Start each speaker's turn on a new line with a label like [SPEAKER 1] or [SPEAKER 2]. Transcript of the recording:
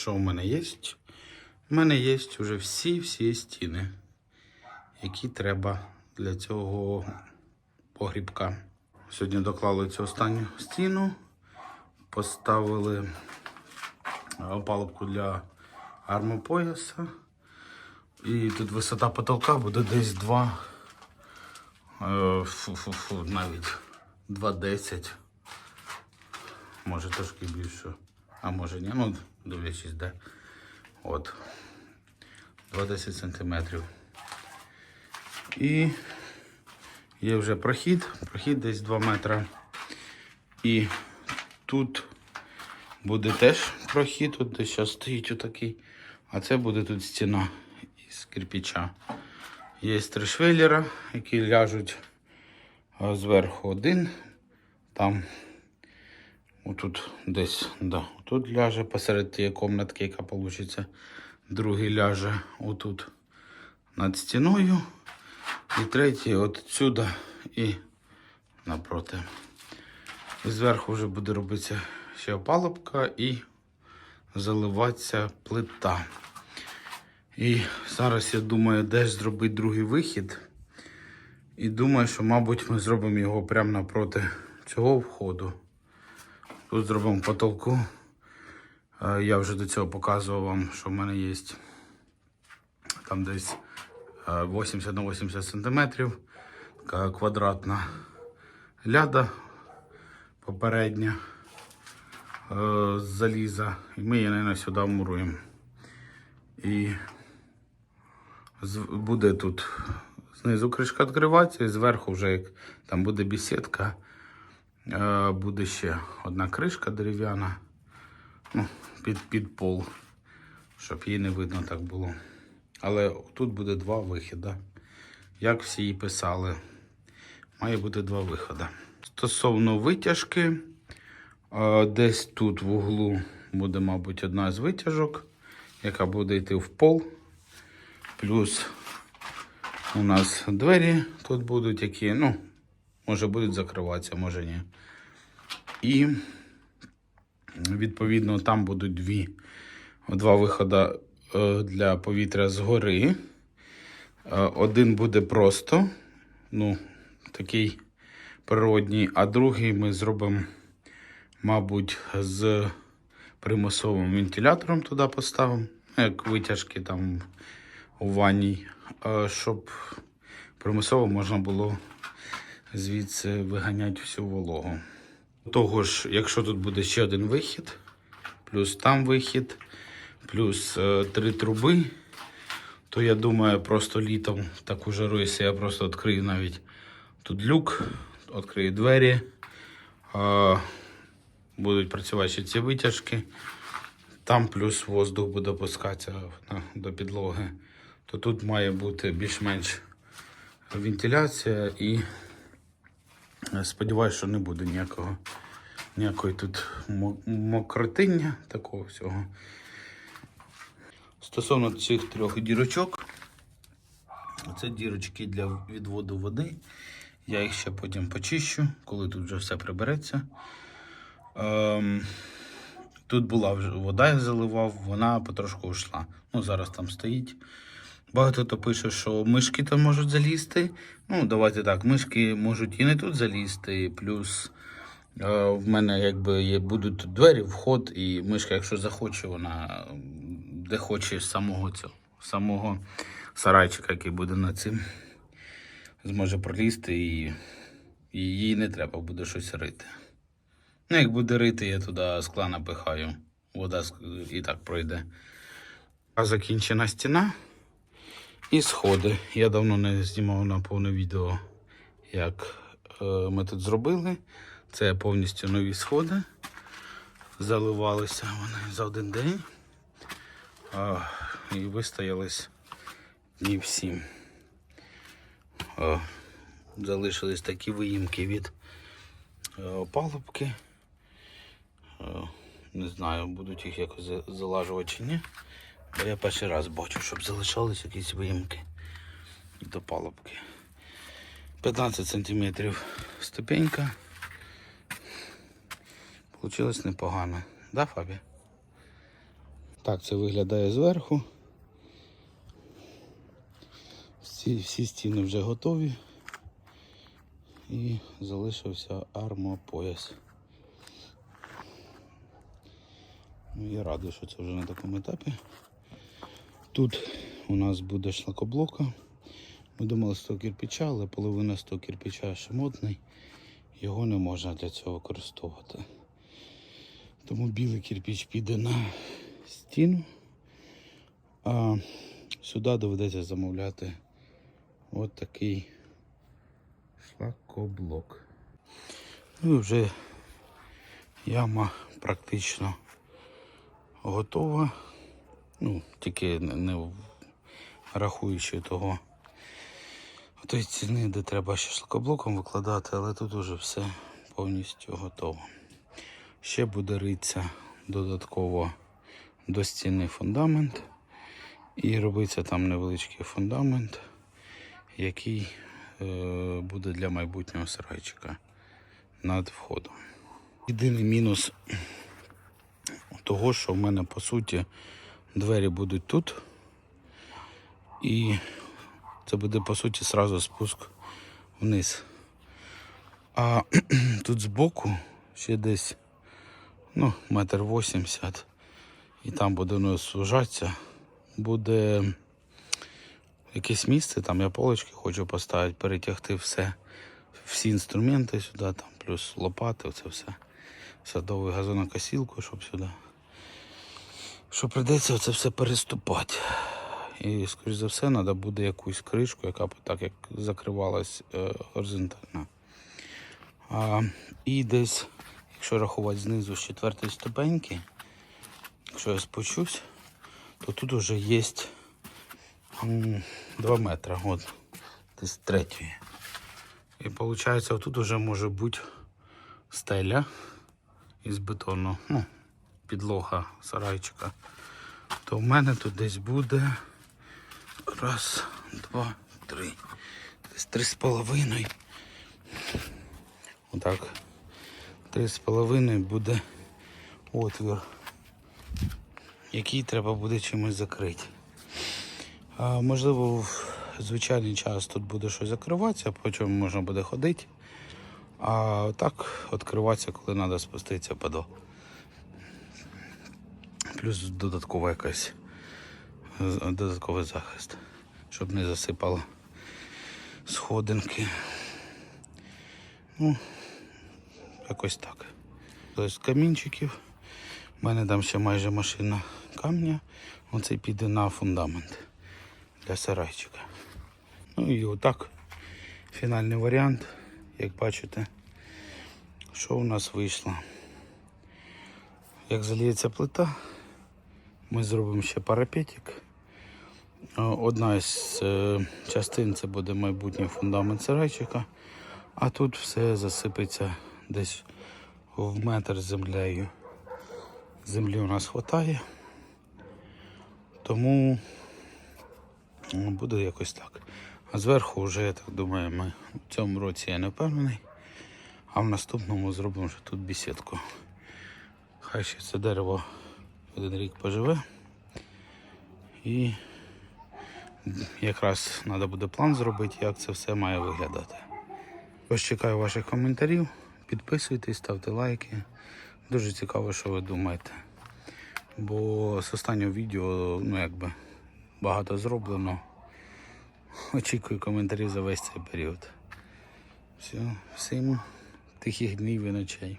[SPEAKER 1] Що в мене є? У мене є вже всі-всі стіни, які треба для цього погрібка. Сьогодні доклали цю останню стіну, поставили опалубку для армопояса. І тут висота потолка буде десь 2, е, фу-фу-фу, навіть 2,10. Може трошки більше. А може ні, ну дивлячись, де. От. 2,10 сантиметрів. І є вже прохід. Прохід десь 2 метри. І тут буде теж прохід, тут десь зараз стоїть отакий. А це буде тут стіна із кирпича. Є три швеллера, які ляжуть зверху один. Там отут десь, да, тут ляже посеред тієї комнатки, яка вийде. Другий ляже отут над стіною. І третій от сюди і напроти. І зверху вже буде робитися ще опалубка і заливатися плита. І зараз я думаю, де ж зробити другий вихід. І думаю, що, мабуть, ми зробимо його прямо напроти цього входу. Тут зробимо потолку. Е, Я вже до цього показував вам, що в мене є там десь е, 80 на 80 сантиметрів. Така квадратна ляда попередня е, з заліза. І ми її, мабуть, сюди вмуруємо. І буде тут знизу кришка відкриватися, і зверху вже як там буде бесідка, е, буде ще одна кришка дерев'яна під, під пол, щоб її не видно так було. Але тут буде два вихіди. Як всі і писали, має бути два виходи. Стосовно витяжки, десь тут в углу буде, мабуть, одна з витяжок, яка буде йти в пол. Плюс у нас двері тут будуть, які, ну, може будуть закриватися, може ні. І відповідно там будуть дві, два виходи е, для повітря згори. Е, Один буде просто, ну, такий природній, а другий ми зробимо, мабуть, з примусовим вентилятором туди поставимо, ну, як витяжки там у ванній, е, щоб примусово можна було звідси виганяти всю вологу. Того ж, якщо тут буде ще один вихід, плюс там вихід, плюс е, три труби, то я думаю, просто літом таку жару, якщо я просто відкрию навіть тут люк, відкрию двері, е, будуть працювати ще ці витяжки, там плюс воздух буде опускатися до підлоги, то тут має бути більш-менш вентиляція і сподіваюся, що не буде ніякого, ніякої тут мо- мокротиння, такого всього. Стосовно цих трьох дірочок, це дірочки для відводу води. Я їх ще потім почищу, коли тут вже все прибереться. Ем, тут була вже вода, я заливав, вона потрошку йшла. Ну, зараз там стоїть. Багато хто пише, що мишки там можуть залізти. Ну, давайте так, мишки можуть і не тут залізти. Плюс е, в мене якби є, будуть двері, вход, і мишка, якщо захоче, вона де хоче самого цього, самого сарайчика, який буде над цим, зможе пролізти і, і їй не треба буде щось рити. Ну, як буде рити, я туди скла напихаю. Вода і так пройде. А закінчена стіна. І сходи. Я давно не знімав на повне відео, як е, ми тут зробили. Це повністю нові сходи. Заливалися вони за один день. А, і вистоялись днів сім. А, залишились такі виїмки від е, опалубки. Е, не знаю, будуть їх якось залажувати чи ні. Бо я перший раз бачу, щоб залишались якісь виїмки до палубки. 15 см ступенька. Получилось непогано. Да, Фабі? Так це виглядає зверху. Всі, всі стіни вже готові. І залишився армопояс. Ну, я радий, що це вже на такому етапі. Тут у нас буде шлакоблока. Ми думали 100 кирпича, але половина 100 кирпича шмотний. Його не можна для цього використовувати. Тому білий кирпич піде на стіну, а сюди доведеться замовляти от такий шлакоблок. Ну і вже яма практично готова. Ну, тільки не, рахуючи того тої ціни, де треба ще шлакоблоком викладати, але тут уже все повністю готово. Ще буде ритися додатково до стіни фундамент. І робиться там невеличкий фундамент, який е, буде для майбутнього сарайчика над входом. Єдиний мінус того, що в мене по суті двері будуть тут. І це буде по суті сразу спуск вниз. А тут збоку ще десь ну, метр вісімдесят. І там буде воно сужатися. Буде якесь місце, там я полочки хочу поставити, перетягти все, всі інструменти сюди, там, плюс лопати, це все. Садовий газонокосілку, щоб сюди. Що прийдеться це все переступати. І, скоріш за все, треба буде якусь кришку, яка б так як закривалась е, горизонтально. А, і десь, якщо рахувати знизу з четвертої ступеньки, якщо я спочусь, то тут вже є 2 метри, от, десь третьої. І виходить, тут вже може бути стеля із бетону, ну, підлога сарайчика. То в мене тут десь буде раз, два, три. Десь три з половиною. Отак. Три з половиною буде отвір, який треба буде чимось закрити. А, можливо, в звичайний час тут буде щось закриватися, по чому можна буде ходити. А так відкриватися, коли треба спуститися подол. Плюс додаткова якась додатковий захист, щоб не засипало сходинки. Ну, якось так. Тобто з камінчиків. У мене там ще майже машина камня. Оцей піде на фундамент для сарайчика. Ну і отак. Фінальний варіант, як бачите, що у нас вийшло. Як заліється плита, ми зробимо ще парапетик. Одна з е, частин це буде майбутній фундамент сарайчика, а тут все засипеться десь в метр землею. Землі у нас вистачає, тому ну, буде якось так. А зверху вже, я так думаю, ми в цьому році я не впевнений, а в наступному зробимо вже тут бесідку. Хай ще це дерево один рік поживе. І якраз треба буде план зробити, як це все має виглядати. Ось чекаю ваших коментарів. Підписуйтесь, ставте лайки. Дуже цікаво, що ви думаєте. Бо з останнього відео, ну якби, багато зроблено. Очікую коментарів за весь цей період. Все, всім тихих днів і ночей.